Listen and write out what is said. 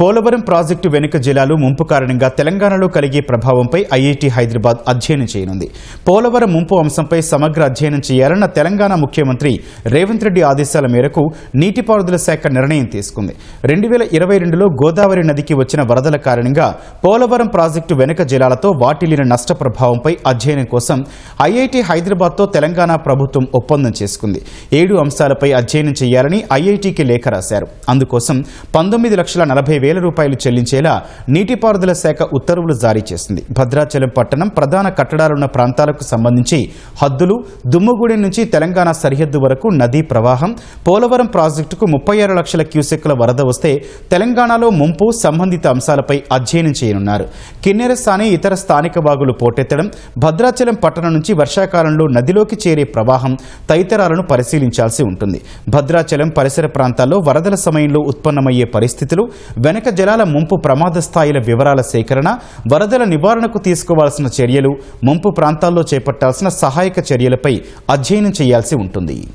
Polavaram project వెనుక జిల్లాలు ముంపు కారణంగా తెలంగాణలో కలిగే ప్రభావంపై ఐఐటి హైదరాబాద్ అధ్యయనం చేయనుంది. పోలవరం ముంపు అంశంపై సమగ్ర అధ్యయనం చేయాలన్న తెలంగాణ ముఖ్యమంత్రి రేవంత్ రెడ్డి ఆదేశాల మేరకు నీటిపారుదల శాఖ నిర్ణయం తీసుకుంది. రెండు వేల ఇరవై రెండులో గోదావరి నదికి వచ్చిన వరదల కారణంగా పోలవరం ప్రాజెక్టు వెనుక జిల్లాలతో వాటిల్లిన నష్ట ప్రభావంపై అధ్యయనం కోసం ఐఐటి హైదరాబాద్తో తెలంగాణ ప్రభుత్వం ఒప్పందం చేసుకుంది. ఏడు అంశాలపై అధ్యయనం చేయాలని ఐఐటికి లేఖ రాశారు. అందుకోసం పంతొమ్మిది లక్షల నలభై వేల రూపాయలు చెల్లించేలా నీటిపారుదల శాఖ ఉత్తర్వులు జారీ చేసింది. భద్రాచలం పట్టణం ప్రధాన కట్టడాలున్న ప్రాంతాలకు సంబంధించి హద్దులు దుమ్ముగూడెం నుంచి తెలంగాణ సరిహద్దు వరకు నదీ ప్రవాహం పోలవరం ప్రాజెక్టుకు ముప్పై ఆరు లక్షల క్యూసెక్ల వరద వస్తే తెలంగాణలో ముంపు సంబంధిత అంశాలపై అధ్యయనం చేయనున్నారు. కిన్నెరసాని ఇతర స్థానిక వాగులు పోటెత్తడం భద్రాచలం పట్టణం నుంచి వర్షాకాలంలో నదిలోకి చేరే ప్రవాహం తదితరాలను పరిశీలించాల్సి ఉంటుంది. భద్రాచలం పరిసర ప్రాంతాల్లో వరదల సమయంలో ఉత్పన్నమయ్యే పరిస్థితులు వెనక జలాల ముంపు ప్రమాద స్థాయిల వివరాల సేకరణ వరదల నివారణకు తీసుకోవాల్సిన చర్యలు ముంపు ప్రాంతాల్లో చేపట్టాల్సిన సహాయక చర్యలపై అధ్యయనం చేయాల్సి ఉంటుంది.